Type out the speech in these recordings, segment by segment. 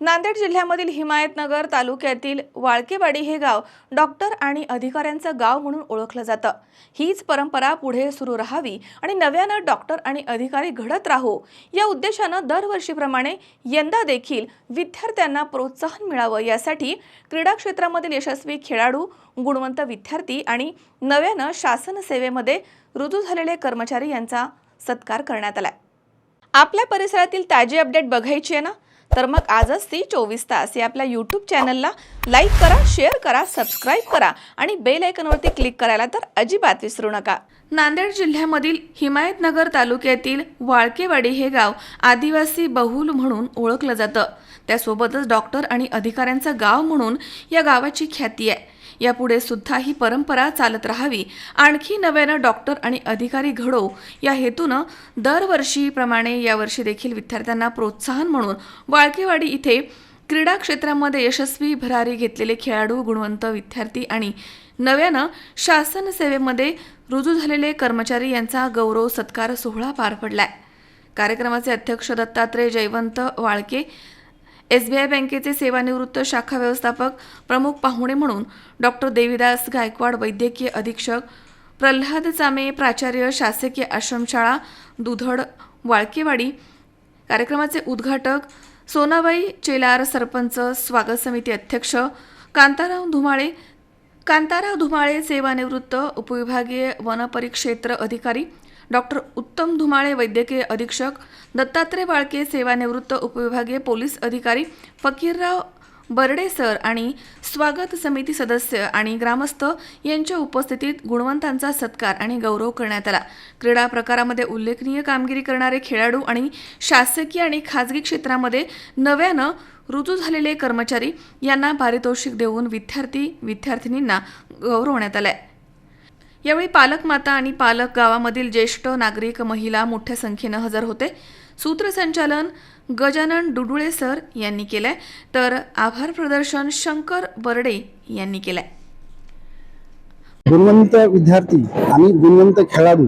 नांदेड जिल्ह्यामधील हिमायतनगर तालुक्यातील वाळकेवाडी हे गाव डॉक्टर आणि अधिकाऱ्यांचं गाव म्हणून ओळखलं जातं. हीच परंपरा पुढे सुरू राहावी आणि नव्यानं डॉक्टर आणि अधिकारी घडत राहो या उद्देशानं दरवर्षीप्रमाणे यंदा देखील विद्यार्थ्यांना प्रोत्साहन मिळावं. यासाठी क्रीडा क्षेत्रामधील यशस्वी खेळाडू गुणवंत विद्यार्थी आणि नव्यानं शासन सेवेमध्ये रुजू झालेले कर्मचारी यांचा सत्कार करण्यात आला आपल्या परिसरातील ताजी अपडेट बघायची आहे ना? तर मग आजच ती चोवीस तास या आपल्या यूट्यूब चॅनलला लाईक करा शेअर करा सबस्क्राईब करा आणि बेल आयकनवरती क्लिक करायला तर अजिबात विसरू नका. नांदेड जिल्ह्यामधील हिमायतनगर तालुक्यातील वाळकेवाडी हे गाव आदिवासी बहुल म्हणून ओळखलं जातं. त्यासोबतच डॉक्टर आणि अधिकाऱ्यांचं गाव म्हणून या गावाची ख्याती आहे. यापुढे सुद्धा ही परंपरा चालत राहावी. आणखी नव्यानं डॉक्टर आणि अधिकारी घडो. या हेतूनं दरवर्षीप्रमाणे यावर्षी देखील विद्यार्थ्यांना प्रोत्साहन म्हणून वाळकेवाडी इथे क्रीडा क्षेत्रामध्ये यशस्वी भरारी घेतलेले खेळाडू गुणवंत विद्यार्थी आणि नव्यानं शासन सेवेमध्ये रुजू झालेले कर्मचारी यांचा गौरव सत्कार सोहळा पार पडलाय. कार्यक्रमाचे अध्यक्ष Dattatray Jayvant Walke S B I बँकेचे सेवानिवृत्त शाखा व्यवस्थापक प्रमुख पाहुणे म्हणून डॉक्टर देवीदास गायकवाड वैद्यकीय अधीक्षक प्रल्हाद चामे प्राचार्य शासकीय आश्रमशाळा दुधड वाळकेवाडी. कार्यक्रमाचे उद्घाटक सोनाबाई चेलार सरपंच स्वागत समिती अध्यक्ष कांताराव धुमाळे. कांताराव धुमाळे सेवानिवृत्त उपविभागीय वनपरिक्षेत्र अधिकारी डॉक्टर उत्तम धुमाळे वैद्यकीय अधीक्षक दत्तात्रय बाळके सेवानिवृत्त उपविभागीय पोलीस अधिकारी फकीरराव बर्डे सर आणि स्वागत समिती सदस्य आणि ग्रामस्थ यांच्या उपस्थितीत गुणवंतांचा सत्कार आणि गौरव करण्यात आला. क्रीडा प्रकारामध्ये उल्लेखनीय कामगिरी करणारे खेळाडू आणि शासकीय आणि खाजगी क्षेत्रामध्ये नव्यानं रुजू झालेले कर्मचारी यांना पारितोषिक देऊन विद्यार्थी विद्यार्थिनींना गौरवण्यात आलाय. यावेळी पालक माता आणि पालक गावामधील ज्येष्ठ नागरिक महिला मोठ्या संख्येनं हजर होते. सूत्रसंचालन गजानन डुडुळे सर यांनी केलंय. तर आभार प्रदर्शन शंकर बर्डे यांनी केलंय. गुणवंत विद्यार्थी आणि गुणवंत खेळाडू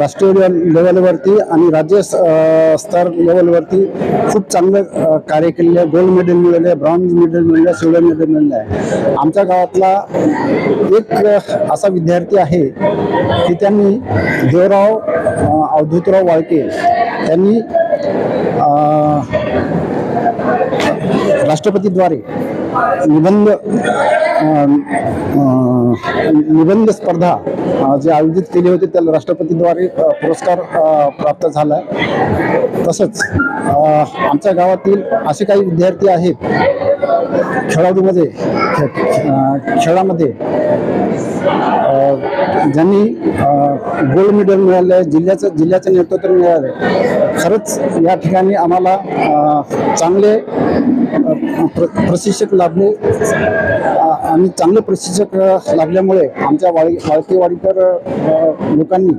राष्ट्रीय लेवलवरती आणि राज्य स्तर लेवलवरती खूप चांगलं कार्य केलेलं आहे. गोल्ड मेडल मिळाले ब्रॉन्झ मेडल मिळालं सिल्वर मेडल मिळालं आहे. आमच्या गावातला एक असा विद्यार्थी आहे की त्यांनी देवराव अवधूतराव वाळके त्यांनी राष्ट्रपतीद्वारे निबंध निबंध स्पर्धा जे आयोजित केली होती त्याला राष्ट्रपतीद्वारे पुरस्कार प्राप्त झाला आहे तसंच आमच्या गावातील असे काही विद्यार्थी आहेत खेळाडूमध्ये खे- खेळामध्ये ज्यांनी गोल्ड मेडल मिळालं आहे जिल्ह्याचं जिल्ह्याचं नेतृत्व मिळालं आहे खरंच या ठिकाणी आम्हाला चांगले प्र प्रशिक्षक लाभले. आणि चांगले प्रशिक्षक लागल्यामुळे लाभल्यामुळे आमच्या वाळी वाळकेवाडीकर लोकांनी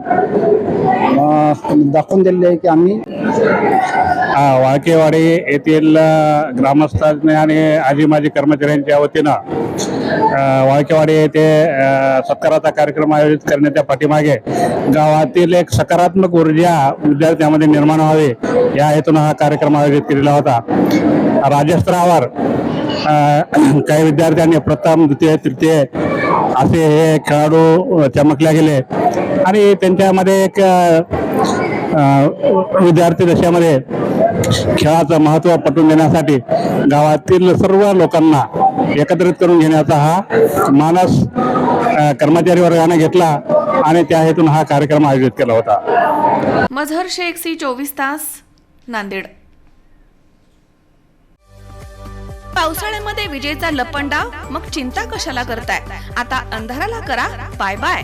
दाखवून दिलेले आहे की आम्ही हा, वाळकेवाडी येथील ग्रामस्थांनी आणि आजी माजी कर्मचाऱ्यांच्या वतीनं वाळकेवाडी येथे सत्काराचा कार्यक्रम आयोजित करण्याच्या पाठीमागे गावातील एक सकारात्मक ऊर्जा विद्यार्थ्यांमध्ये निर्माण व्हावी या हेतून हा कार्यक्रम आयोजित केलेला होता. राज्यस्तरावर काही विद्यार्थ्यांनी प्रथम द्वितीय तृतीय असे हे खेळाडू चमकले गेले. आणि त्यांच्यामध्ये एक विद्यार्थी दशामध्ये खेळाचं महत्त्व पटवून देण्यासाठी गावातील सर्व लोकांना एकत्रित करून घेण्याचा हा मानस कर्मचारी वर्गाने घेतला आणि त्या हेतून हा कार्यक्रम आयोजित केला होता. मझहर शेख सी चोवीस तास नांदेड. पावसाळ्यामध्ये विजेचा लपंडाव मग चिंता कशाला करताय? आता अंधाराला करा बाय बाय.